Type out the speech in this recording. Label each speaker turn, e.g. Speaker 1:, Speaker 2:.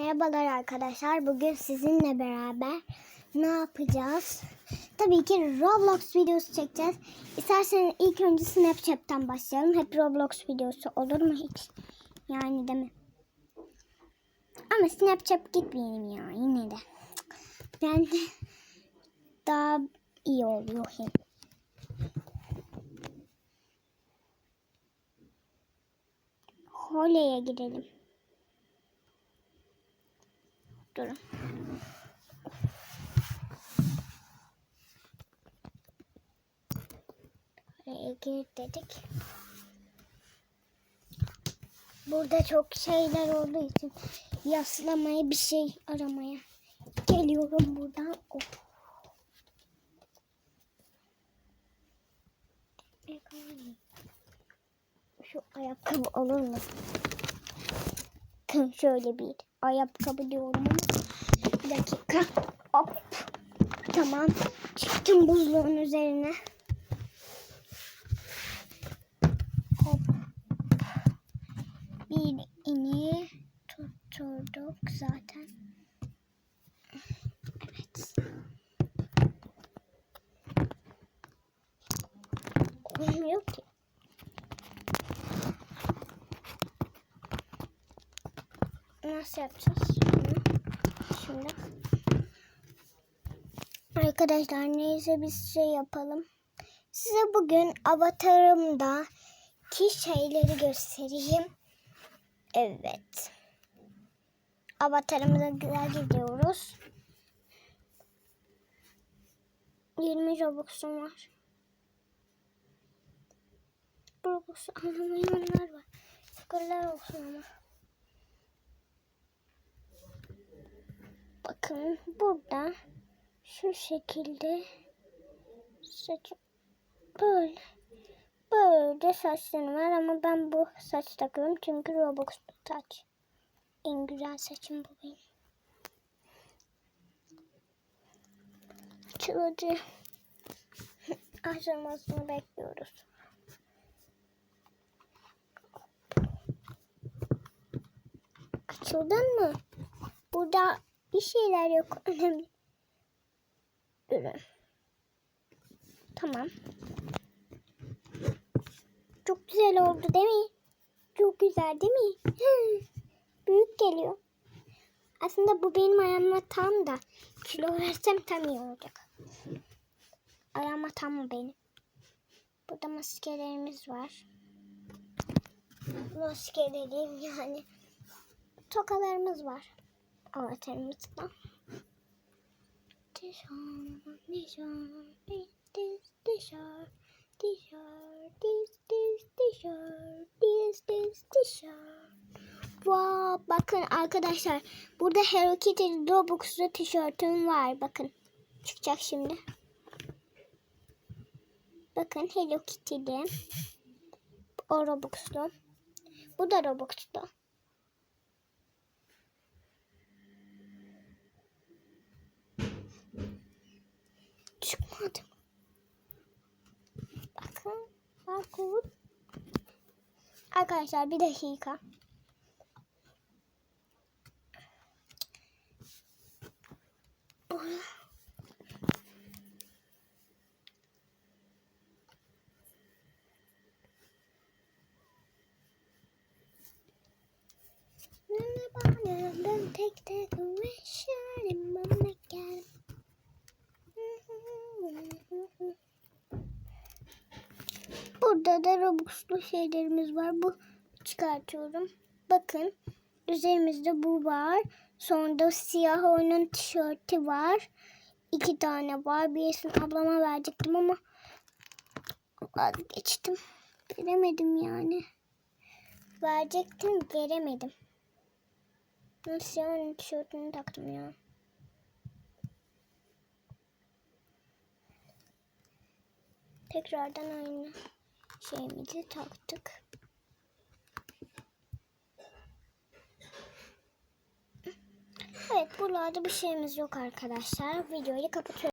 Speaker 1: Merhabalar arkadaşlar. Bugün sizinle beraber ne yapacağız? Tabii ki Roblox videosu çekeceğiz. İsterseniz ilk önce Snapchat'ten başlayalım. Hep Roblox videosu olur mu hiç? Yani değil mi? Ama Snapchat gitmeyelim ya yine de. Ben de daha iyi oluyor hem. Holey'e girelim. Durun. Holey'e gir dedik. Burada çok şeyler olduğu için yaslamaya bir şey aramaya geliyorum buradan. Oh. Şu ayakkabı olur mu? Şöyle bir ayakkabı diyorum ama bir dakika. Hop. Tamam. Çıktım buzluğun üzerine. Hop. Bir ini tutturduk zaten. Evet. Olmuyor ki. Nasıl yapacağız? Şimdi. Arkadaşlar neyse biz şey yapalım. Size bugün avatarımda ki şeyleri göstereyim. Evet. Avatarımıza güzel gidiyoruz. 20 Robux'um var. Robux'u anlamayanlar var. Şükürler olsun ama. Bakın burada şu şekilde saçım böyle böyle saçlarım var ama ben bu saç takıyorum çünkü Robux saç. En güzel saçım bu benim. Açıldı. Açılmasını bekliyoruz. Açıldın mı? Burada bir şeyler yok. Önemli. Ürün. Tamam. Çok güzel oldu değil mi? Çok güzel değil mi? Büyük geliyor. Aslında bu benim ayağıma tam da kilo versem tam iyi olacak. Ayağıma tam mı benim? Burada maskelerimiz var. Maskelerim yani. Tokalarımız var. Avatarımızda. Tişört, tişört, this tişört, tişört, this this tişört, this this tişört. Wow, bakın arkadaşlar burada Hello Kitty Robux'lu tişörtüm var. Bakın çıkacak şimdi. Bakın Hello Kitty'de. O Robux'lu. Bu da Robux'lu. Çıkmadı. Bakın. Bakın. Arkadaşlar bir dakika. Take decoration Burada da Robux'lu şeylerimiz var. Bu çıkartıyorum. Bakın üzerimizde bu var. Sonra siyah oyunun tişörtü var. İki tane var. Birisini ablama verecektim ama vazgeçtim. Veremedim yani. Verecektim veremedim. Siyah oyunun tişörtünü taktım ya. Tekrardan aynı şeyimizi taktık. Evet buralarda bir şeyimiz yok arkadaşlar. Videoyu kapatıyorum.